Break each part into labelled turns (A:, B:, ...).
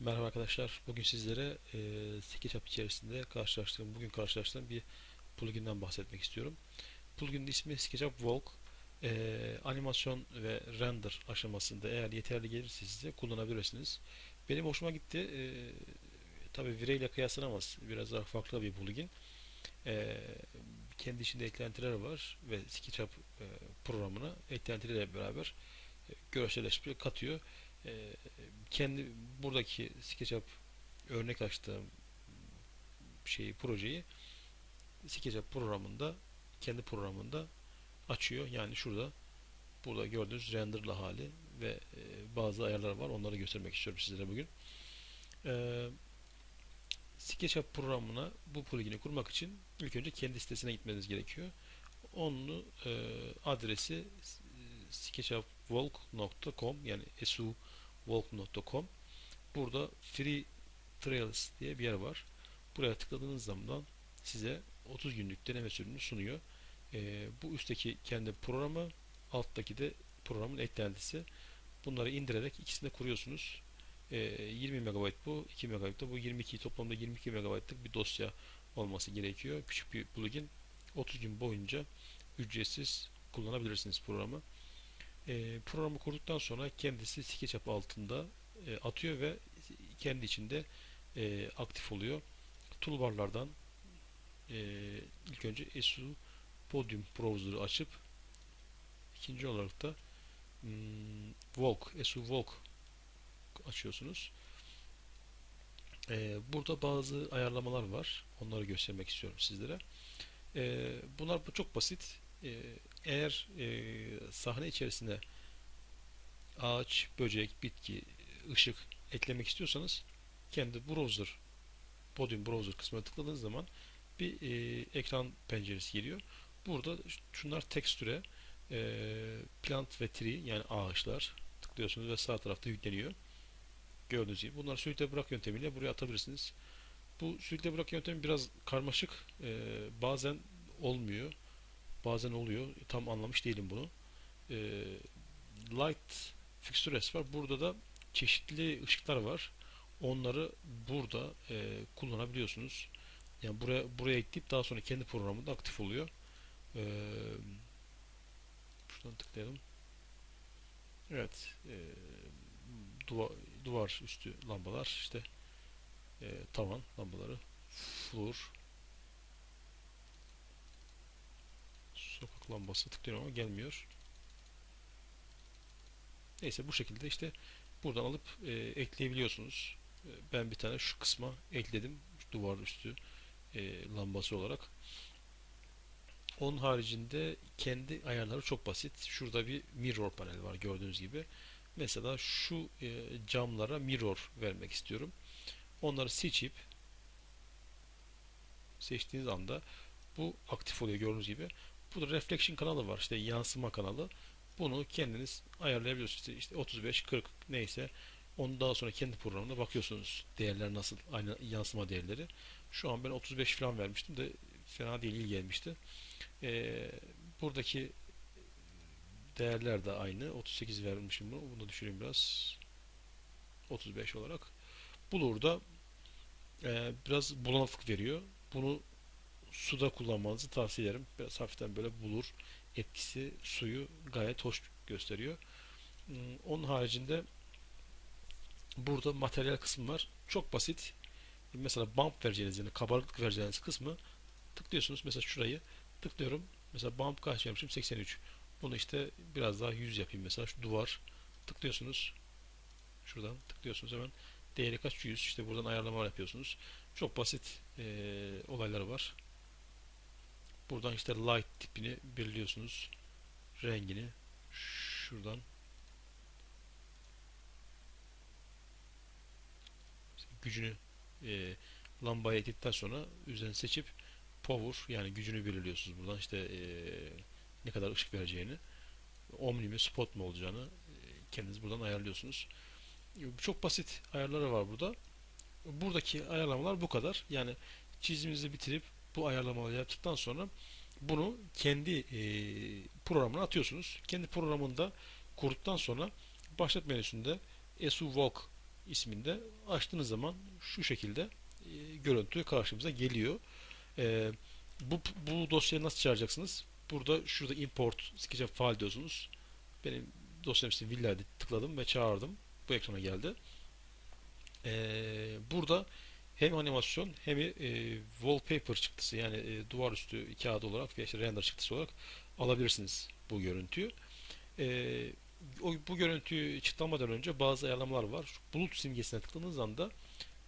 A: Merhaba arkadaşlar. Bugün sizlere e, SketchUp içerisinde karşılaştığım, bugün karşılaştığım bir pluginden bahsetmek istiyorum. Plugin'in ismi SketchUp Walk. E, animasyon ve render aşamasında eğer yeterli gelirse size kullanabilirsiniz. Benim hoşuma gitti. E, Tabi Vire ile kıyaslanamaz. Biraz daha farklı bir plugin. E, kendi içinde eklentiler var ve SketchUp e, programına eklentilerle beraber e, görselleşme katıyor. E, kendi buradaki SketchUp örnek açtığım şeyi projeyi SketchUp programında kendi programında açıyor. Yani şurada burada gördüğünüz renderlı hali ve e, bazı ayarlar var. Onları göstermek istiyorum sizlere bugün. E, SketchUp programına bu plugin'i kurmak için ilk önce kendi sitesine gitmeniz gerekiyor. Onun e, adresi sketchupwalk.com yani su.walk.com Burada Free Trials diye bir yer var. Buraya tıkladığınız zaman size 30 günlük deneme sürümünü sunuyor. E, bu üstteki kendi programı, alttaki de programın eklentisi. Bunları indirerek ikisini de kuruyorsunuz. E, 20 MB bu, 2 MB da bu 22 toplamda 22 MB'lık bir dosya olması gerekiyor. Küçük bir plugin. 30 gün boyunca ücretsiz kullanabilirsiniz programı. E, programı kurduktan sonra kendisi SketchUp altında e, atıyor ve kendi içinde e, aktif oluyor. Toolbarlardan ilk önce SU Podium Browser'ı açıp ikinci olarak da hmm, Walk, SU Walk açıyorsunuz. Burada bazı ayarlamalar var. Onları göstermek istiyorum sizlere. Bunlar çok basit. E, eğer e, sahne içerisinde ağaç, böcek, bitki, ışık eklemek istiyorsanız kendi browser Podium browser kısmına tıkladığınız zaman bir e, ekran penceresi geliyor. Burada şunlar tekstüre e, plant ve tree yani ağaçlar tıklıyorsunuz ve sağ tarafta yükleniyor. Gördüğünüz gibi. Bunları sürükle bırak yöntemiyle buraya atabilirsiniz. Bu sürükle bırak yöntemi biraz karmaşık. E, bazen olmuyor. Bazen oluyor. Tam anlamış değilim bunu. E, light fixtures var. Burada da çeşitli ışıklar var. Onları burada e, kullanabiliyorsunuz. Yani buraya buraya ekleyip daha sonra kendi programında aktif oluyor. E, şuradan tıklayalım. Evet. E, duvar, duvar üstü lambalar işte e, tavan lambaları floor sokak lambası tıklıyorum ama gelmiyor. Neyse bu şekilde işte buradan alıp e, ekleyebiliyorsunuz. E, ben bir tane şu kısma ekledim. Duvar üstü e, lambası olarak. Onun haricinde kendi ayarları çok basit. Şurada bir mirror panel var gördüğünüz gibi. Mesela şu e, camlara mirror vermek istiyorum. Onları seçip seçtiğiniz anda bu aktif oluyor gördüğünüz gibi. Burada reflection kanalı var. işte yansıma kanalı. Bunu kendiniz ayarlayabiliyorsunuz. İşte 35, 40 neyse. Onu daha sonra kendi programında bakıyorsunuz. Değerler nasıl? Aynı yansıma değerleri. Şu an ben 35 falan vermiştim de fena değil iyi gelmişti. Ee, buradaki değerler de aynı. 38 vermişim bunu. Bunu düşüreyim biraz. 35 olarak. Bulur'da e, biraz bulanıklık veriyor. Bunu suda kullanmanızı tavsiye ederim. Biraz hafiften böyle bulur etkisi suyu gayet hoş gösteriyor. Hmm, onun haricinde burada materyal kısmı var. Çok basit. Mesela bump vereceğiniz yani kabarıklık vereceğiniz kısmı tıklıyorsunuz. Mesela şurayı tıklıyorum. Mesela bump kaç yapmışım? 83. Bunu işte biraz daha 100 yapayım mesela. Şu duvar tıklıyorsunuz. Şuradan tıklıyorsunuz hemen. Değeri kaç? 100. İşte buradan ayarlama yapıyorsunuz. Çok basit e, olaylar var. Buradan işte light tipini belirliyorsunuz. Rengini şuradan gücünü e, lambaya ekledikten sonra üzerine seçip power yani gücünü belirliyorsunuz buradan işte e, ne kadar ışık vereceğini omni mi spot mu olacağını e, kendiniz buradan ayarlıyorsunuz. Çok basit ayarları var burada. Buradaki ayarlamalar bu kadar. Yani çiziminizi bitirip bu ayarlamaları yaptıktan sonra bunu kendi e, programına atıyorsunuz. Kendi programında kurduktan sonra başlat menüsünde SU Walk isminde açtığınız zaman şu şekilde e, görüntü karşımıza geliyor. E, bu, bu dosyayı nasıl çağıracaksınız? Burada şurada import sketchup file diyorsunuz. Benim dosyam için Villa'da tıkladım ve çağırdım. Bu ekrana geldi. E, burada hem animasyon hem e, wallpaper çıktısı yani e, duvar üstü kağıt olarak veya işte render çıktısı olarak alabilirsiniz bu görüntüyü. E, o, bu görüntüyü çıtlamadan önce bazı ayarlamalar var. Bulut simgesine tıkladığınız anda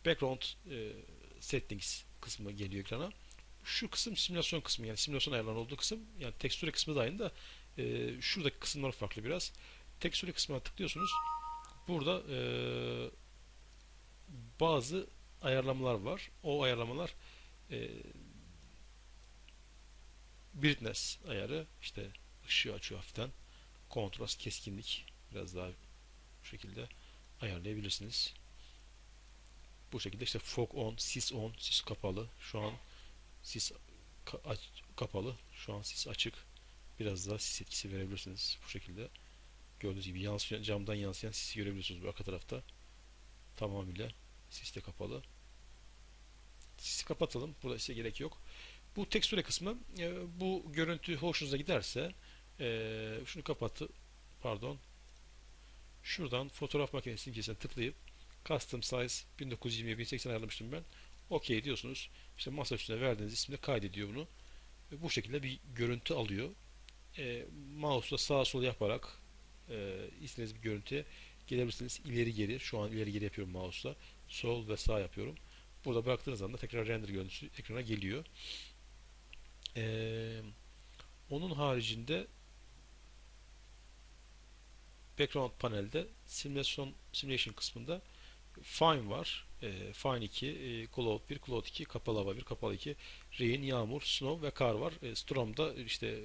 A: background e, settings kısmı geliyor ekrana. Şu kısım simülasyon kısmı yani simülasyon ayarlarının olduğu kısım yani tekstüre kısmı da aynı da e, şuradaki kısımlar farklı biraz. Tekstüre kısmına tıklıyorsunuz. Burada e, bazı ayarlamalar var. O ayarlamalar e, brightness ayarı işte ışığı açıyor hafiften. Kontrast, keskinlik biraz daha bu şekilde ayarlayabilirsiniz. Bu şekilde işte fog on, sis on, sis kapalı. Şu an sis ka kapalı. Şu an sis açık. Biraz daha sis etkisi verebilirsiniz. Bu şekilde gördüğünüz gibi yansıyan, camdan yansıyan sisi görebiliyorsunuz bu arka tarafta. Tamamıyla sis de kapalı. Sisi kapatalım. Burada size gerek yok. Bu tekstüre kısmı e, bu görüntü hoşunuza giderse e, şunu kapattı. Pardon. Şuradan fotoğraf makinesi simgesine tıklayıp Custom Size 1920 1080 ayarlamıştım ben. OK diyorsunuz. İşte masa üstüne verdiğiniz isimle kaydediyor bunu. Ve bu şekilde bir görüntü alıyor. E, mouse'la sağa sola yaparak e, istediğiniz bir görüntüye gelebilirsiniz. İleri geri. Şu an ileri geri yapıyorum mouse'la. Sol ve sağ yapıyorum. Burada bıraktığınız anda tekrar render görüntüsü ekrana geliyor. Ee, onun haricinde background panelde simülasyon simulation kısmında Fine var. E, Fine 2, e, Cloud 1, Cloud 2, Kapalı Hava 1, Kapalı 2, Rain, Yağmur, Snow ve Kar var. E, Storm'da işte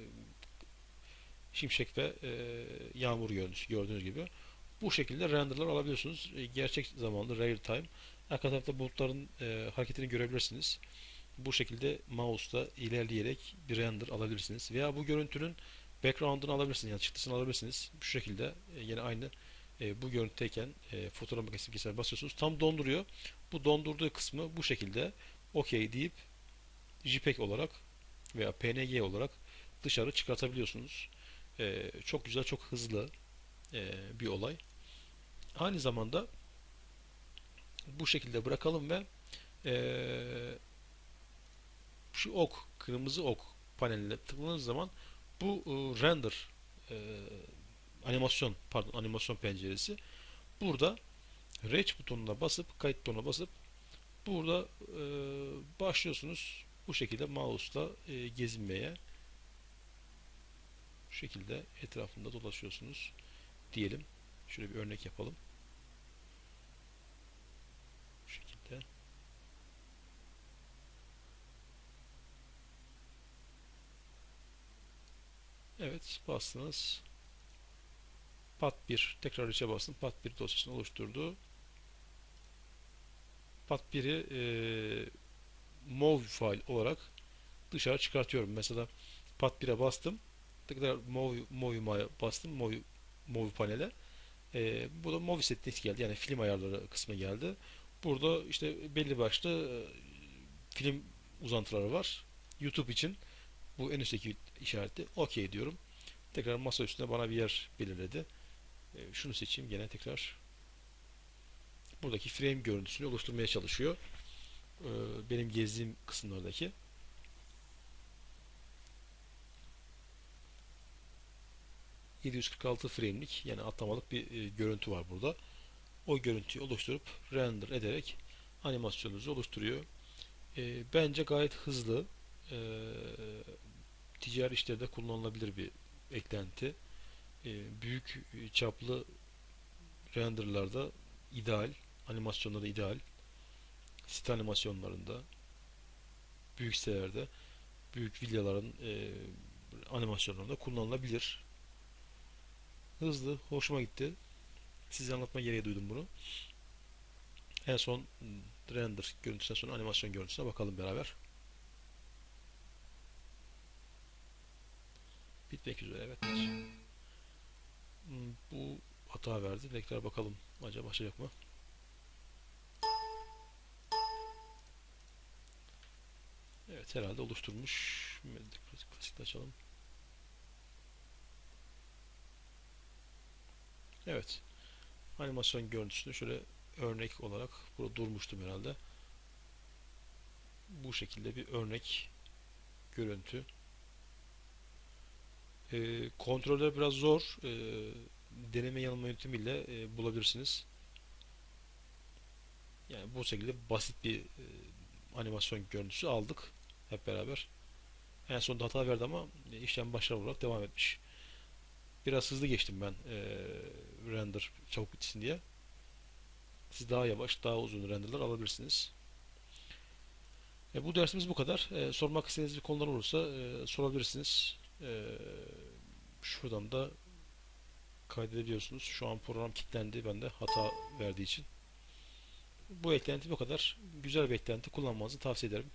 A: şimşek ve e, yağmur görüntüsü gördüğünüz gibi. Bu şekilde renderlar alabiliyorsunuz. E, gerçek zamanlı real time. Arka tarafta bulutların e, hareketini görebilirsiniz. Bu şekilde mouse'la ilerleyerek bir render alabilirsiniz. Veya bu görüntünün background'ını alabilirsiniz. Yani çıktısını alabilirsiniz. Bu şekilde e, yine aynı e, bu görüntüdeyken e, fotoğraf makinesi bilgisayar basıyorsunuz. Tam donduruyor. Bu dondurduğu kısmı bu şekilde OK deyip JPEG olarak veya PNG olarak dışarı çıkartabiliyorsunuz. E, çok güzel, çok hızlı e, bir olay. Aynı zamanda bu şekilde bırakalım ve e, şu ok, kırmızı ok paneline tıkladığınız zaman bu e, render e, animasyon pardon animasyon penceresi burada Reach butonuna basıp kayıt butonuna basıp burada e, başlıyorsunuz bu şekilde mouse'la e, gezinmeye şekilde etrafında dolaşıyorsunuz diyelim. Şöyle bir örnek yapalım. Bu şekilde. Evet bastınız. Pat 1 tekrar içe bastım. Pat 1 dosyasını oluşturdu. Pat 1'i e, mov file olarak dışarı çıkartıyorum. Mesela Pat 1'e bastım. Tekrar mov mov'a bastım. Mov, mov panele. E, bu da mov settings geldi. Yani film ayarları kısmı geldi. Burada işte belli başlı e, film uzantıları var. YouTube için bu en üstteki işareti OK diyorum. Tekrar masa üstünde bana bir yer belirledi. E, şunu seçeyim gene tekrar. Buradaki frame görüntüsünü oluşturmaya çalışıyor. E, benim gezdiğim kısımlardaki. ...746 frame'lik yani atlamalık bir e, görüntü var burada. O görüntüyü oluşturup render ederek animasyonunuzu oluşturuyor. E, bence gayet hızlı e, ticari işlerde kullanılabilir bir eklenti. E, büyük çaplı renderlarda ideal, animasyonlarda ideal, site animasyonlarında, büyük sitelerde, büyük villaların e, animasyonlarında kullanılabilir. Hızlı, hoşuma gitti. Size anlatma gereği duydum bunu. En son render görüntüsünden sonra animasyon görüntüsüne bakalım beraber. Bitmek üzere evet. Hmm, bu hata verdi. Tekrar bakalım. Acaba başlayacak mı? Evet herhalde oluşturmuş. Klasikte açalım. Evet. Animasyon görüntüsünü şöyle örnek olarak burada durmuştum herhalde. Bu şekilde bir örnek görüntü. E, kontroller biraz zor. E, deneme yanılma yöntemiyle e, bulabilirsiniz. Yani bu şekilde basit bir e, animasyon görüntüsü aldık hep beraber. En sonunda hata verdi ama e, işlem başarılı olarak devam etmiş. Biraz hızlı geçtim ben e, render çabuk bitsin diye. Siz daha yavaş, daha uzun renderlar alabilirsiniz. E, bu dersimiz bu kadar. E, sormak istediğiniz bir konular olursa e, sorabilirsiniz. E, şuradan da kaydedebiliyorsunuz. Şu an program kilitlendi bende hata verdiği için. Bu eklenti bu kadar. Güzel bir eklenti kullanmanızı tavsiye ederim.